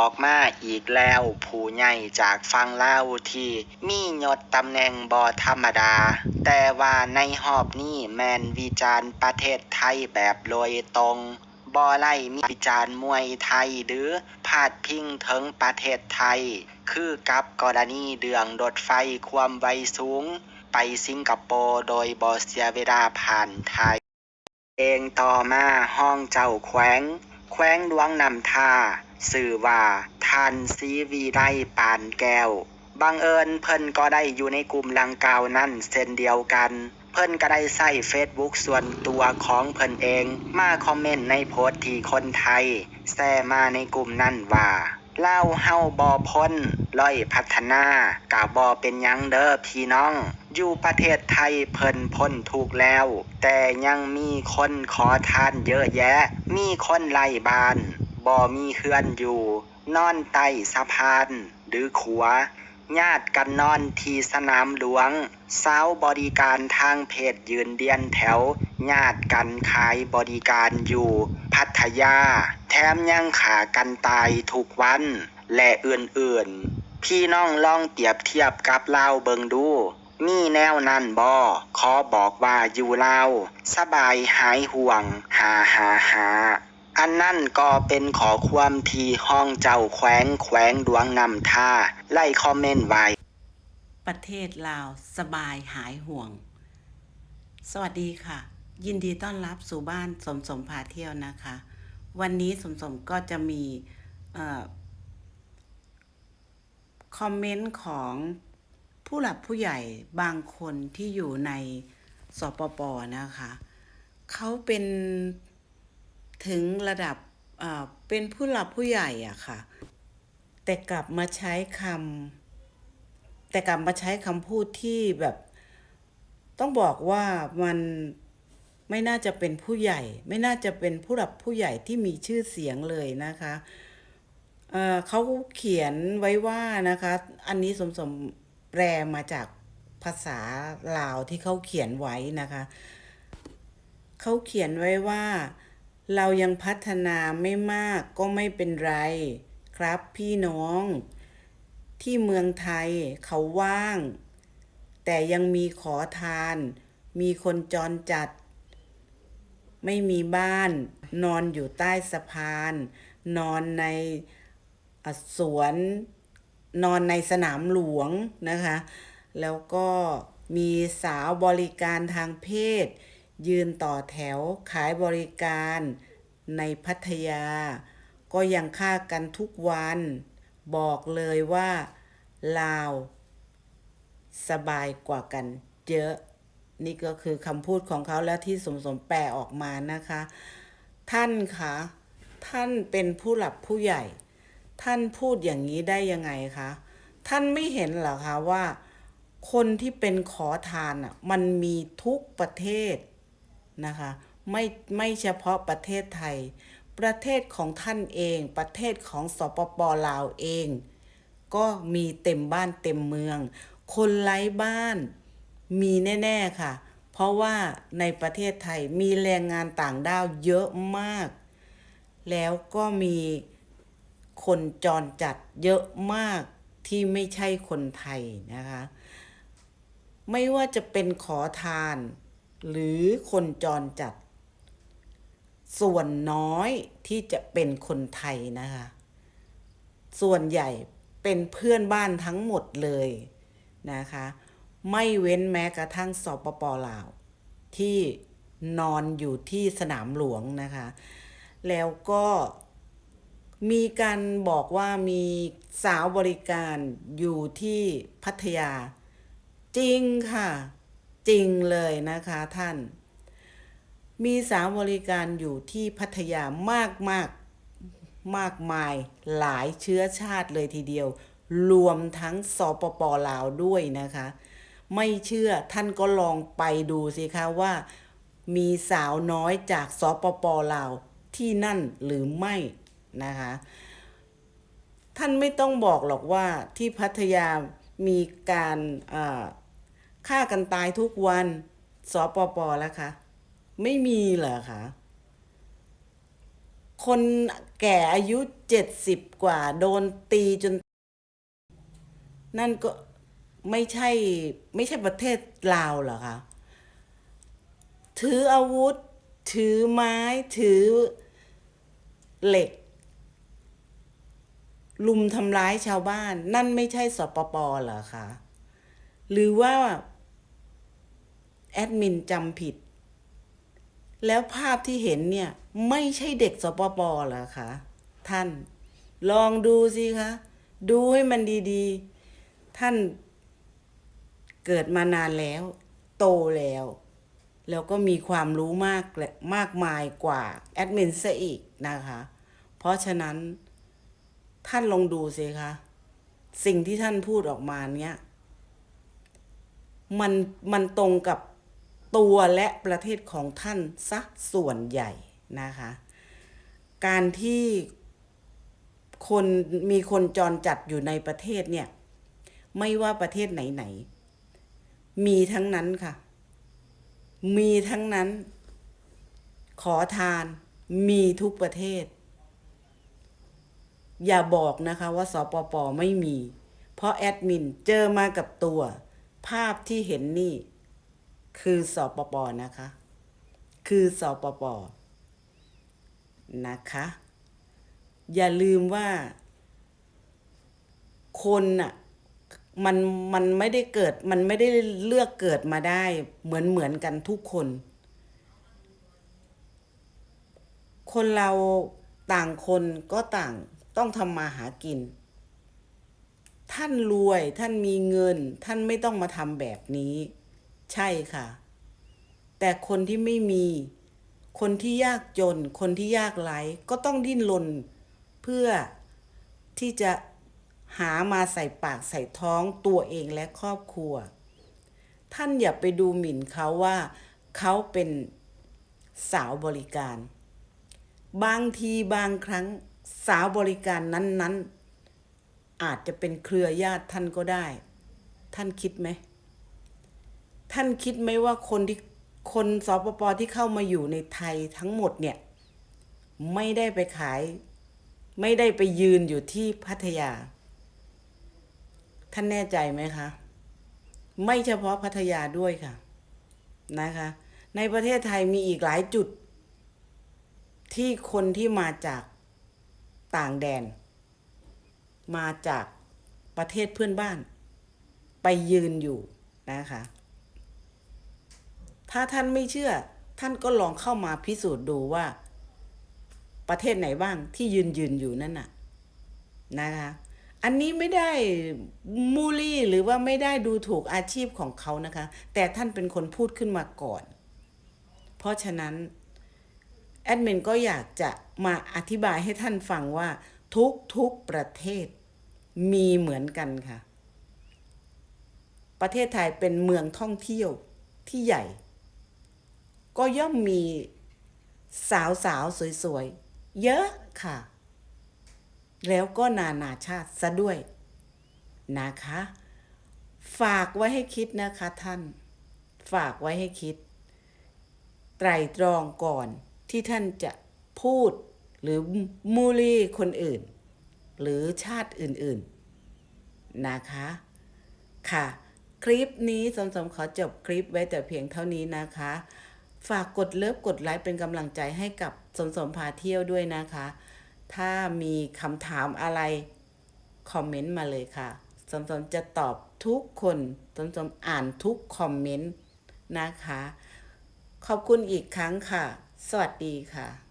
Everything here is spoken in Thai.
ออกมาอีกแล้ว ผู้ใหญ่จากฟังลาวที่มียศตำแหน่งบ่ธรรมดา แต่ว่าในหอบนี้แมนวิจารณ์ประเทศไทยแบบโดยตรงบ่ไล่มีวิจารณ์มวยไทยหรือพาดพิงถึงประเทศไทย คือกับกรณีเดืองรถไฟความไวสูง ไปสิงคโปร์โดยบ่เสียเวลาผ่านไทย เองต่อมาห้องเจ้าแขวง แขวงหลวงนำท่า สื่อว่าท่านซีวีได้ปานแก้ว บังเอิญเพิ่นก็ได้อยู่ในกลุ่มลังกาวนั่นเช่นเดียวกัน เพิ่นก็ได้ใส่เฟซบุ๊กส่วนตัวของเพิ่นเอง มาคอมเมนต์ในโพสต์ที่คนไทยแซ่มาในกลุ่มนั่นว่าเล่าเฮาบอพ้นร้อยพัฒนากะบอเป็นยังเด้อพี่น้อง อยู่ประเทศไทยเพิ่นพ้นถูกแล้ว แต่ยังมีคนขอทานเยอะแยะ มีคนไล่บาน บ่มีเฮือนอยู่ นอนใต้สะพาน หรือขัว ญาติกันนอนที่สนามหลวงสาวบริการทางเพศยืนเดียนแถว ญาติกันขายบริการอยู่ พัทยา แถมยังขากันตายทุกวัน และอื่นๆ พี่น้องลองเปรียบเทียบกับเลาเบิงดูมีแนวนั้นบอขอบอกว่าอยู่เลาสบายหายห่วง หาหาหา อันนั่นก็เป็นขอความทีห้องเจ้าแขวงแขวงดวงนำท่า ไล่คอมเมนต์ไว้ ประเทศลาวสบายหายห่วง สวัสดีค่ะ ยินดีต้อนรับสู่บ้านสมสมพาเที่ยวนะคะ วันนี้สมสมก็จะมีอคอมเมนต์ของผู้หลักผู้ใหญ่บางคนที่อยู่ในสปปนะคะ เขาเป็น ถึงระดับเป็นผู้หลักผู้ใหญ่อะค่ะ แต่กลับมาใช้คำแต่กลับมาใช้คำพูดที่แบบ ต้องบอกว่ามันไม่น่าจะเป็นผู้ใหญ่ ไม่น่าจะเป็นผู้หลักผู้ใหญ่ที่มีชื่อเสียงเลยนะคะเเขาเขียนไว้ว่านะคะ อันนี้สมสมแปลมาจากภาษาลาวที่เขาเขียนไว้นะคะ เขาเขียนไว้ว่า เรายังพัฒนาไม่มากก็ไม่เป็นไร ครับพี่น้อง ที่เมืองไทยเขาว่าง แต่ยังมีขอทาน มีคนจรจัด ไม่มีบ้าน นอนอยู่ใต้สะพาน นอนในสวน นอนในสนามหลวงนะคะ แล้วก็มีสาวบริการทางเพศ ยืนต่อแถวขายบริการในพัทยา ก็ยังฆ่ากันทุกวัน บอกเลยว่า ลาว สบายกว่ากันเยอะ นี่ก็คือคำพูดของเขาแล้วที่สมสมแปลออกมานะคะ ท่านคะท่านเป็นผู้หลักผู้ใหญ่ ท่านพูดอย่างนี้ได้ยังไงคะท่านไม่เห็นเหรอคะว่า คนที่เป็นขอทานอะมันมีทุกประเทศ นะคะไม่ไม่เฉพาะประเทศไทย ประเทศของท่านเอง ประเทศของสปปลาวเอง ก็มีเต็มบ้านเต็มเมือง คนไร้บ้านมีแน่ๆค่ะ เพราะว่าในประเทศไทยมีแรงงานต่างด้าวเยอะมาก แล้วก็มีคนจรจัดเยอะมากที่ไม่ใช่คนไทยนะคะ ไม่ว่าจะเป็นขอทาน หรือคนจรจัด ส่วนน้อยที่จะเป็นคนไทยนะคะ ส่วนใหญ่เป็นเพื่อนบ้านทั้งหมดเลยนะคะ ไม่เว้นแม้กระทั่งสปปลาว ที่นอนอยู่ที่สนามหลวงนะคะ แล้วก็มีการบอกว่ามีสาวบริการอยู่ที่พัทยา จริงค่ะ จริงเลยนะคะท่าน มีสาวบริการอยู่ที่พัทยามากมากมากมายหลายเชื้อชาติเลยทีเดียว รวมทั้งสปปลาวด้วยนะคะ ไม่เชื่อท่านก็ลองไปดูสิคะว่า มีสาวน้อยจากสปปลาวที่นั่นหรือไม่นะคะ ท่านไม่ต้องบอกหรอกว่าที่พัทยามีการอ่า ฆ่ากันตายทุกวันสปปแล้วคะไม่มีเหรอคะคนแก่อายุเจ็ดสิบกว่า โดนตีจน นั่นก็ไม่ใช่ไม่ใช่ประเทศลาวเหรอคะถืออาวุธ ถือไม้ ถือเหล็ก ลุมทำร้ายชาวบ้าน นั่นไม่ใช่สปปเหรอคะหรือว่า แอดมินจำผิด แล้วภาพที่เห็นเนี่ย ไม่ใช่เด็กสปปหรอคะท่าน ลองดูสิคะ ดูให้มันดีๆ ท่านเกิดมานานแล้ว โตแล้ว แล้วก็มีความรู้มากมากมายกว่าแอดมินซะอีกนะคะ เพราะฉะนั้นท่านลองดูสิคะ สิ่งที่ท่านพูดออกมาเนี่ยมันมันตรงกับ ตัวและประเทศของท่านซะส่วนใหญ่นะคะ การที่คนมีคนจรจัดอยู่ในประเทศเนี่ย ไม่ว่าประเทศไหนๆมีทั้งนั้นค่ะ มีทั้งนั้น ขอทานมีทุกประเทศ อย่าบอกนะคะว่าสปปไม่มี เพราะแอดมินเจอมากับตัว ภาพที่เห็นนี่ คือสอปปนะคะ คือสอปปนะคะ อย่าลืมว่า คนน่ะมันมันไม่ได้เกิดมันไม่ได้เลือกเกิดมาได้เหมือนเหมือนกันทุกคน คนเราต่างคนก็ต่างต้องทำมาหากิน ท่านรวยท่านมีเงิน ท่านไม่ต้องมาทำแบบนี้ ใช่ค่ะ แต่คนที่ไม่มี คนที่ยากจน คนที่ยากไร้ก็ต้องดิ้นรนเพื่อที่จะหามาใส่ปากใส่ท้องตัวเองและครอบครัว ท่านอย่าไปดูหมิ่นเขาว่าเขาเป็นสาวบริการ บางทีบางครั้งสาวบริการนั้น ๆ อาจจะเป็นเครือญาติท่านก็ได้ ท่านคิดไหม ท่านคิดไหมว่าคนที่คนสปปที่เข้ามาอยู่ในไทยทั้งหมดเนี่ย ไม่ได้ไปขาย ไม่ได้ไปยืนอยู่ที่พัทยา ท่านแน่ใจไหมคะ ไม่เฉพาะพัทยาด้วยค่ะ นะคะ ในประเทศไทยมีอีกหลายจุด ที่คนที่มาจากต่างแดน มาจากประเทศเพื่อนบ้าน ไปยืนอยู่นะคะ ถ้าท่านไม่เชื่อ ท่านก็ลองเข้ามาพิสูจน์ดูว่า ประเทศไหนบ้างที่ยืนยืนอยู่นั่นน่ะนะคะ อันนี้ไม่ได้มูลี่หรือว่าไม่ได้ดูถูกอาชีพของเขานะคะ แต่ท่านเป็นคนพูดขึ้นมาก่อน เพราะฉะนั้นแอดมินก็อยากจะมาอธิบายให้ท่านฟังว่า ทุกทุกประเทศมีเหมือนกันค่ะ ประเทศไทยเป็นเมืองท่องเที่ยวที่ใหญ่ ก็ย่อมมีสาวสาวสวยๆ เยอะค่ะ แล้วก็นานาชาติซะด้วยนะคะ ฝากไว้ให้คิดนะคะท่าน ฝากไว้ให้คิด ไตรตรองก่อนที่ท่านจะพูดหรือมูลี่คนอื่น หรือชาติอื่นๆนะคะ ค่ะ คลิปนี้สมสมขอจบคลิปไว้แต่เพียงเท่านี้นะคะ ฝากกดเลิฟกดไลค์เป็นกำลังใจให้กับสมสมพาเที่ยวด้วยนะคะ ถ้ามีคำถามอะไร คอมเมนต์มาเลยค่ะ สมสมจะตอบทุกคน สมสมอ่านทุกคอมเมนต์นะคะ ขอบคุณอีกครั้งค่ะ สวัสดีค่ะ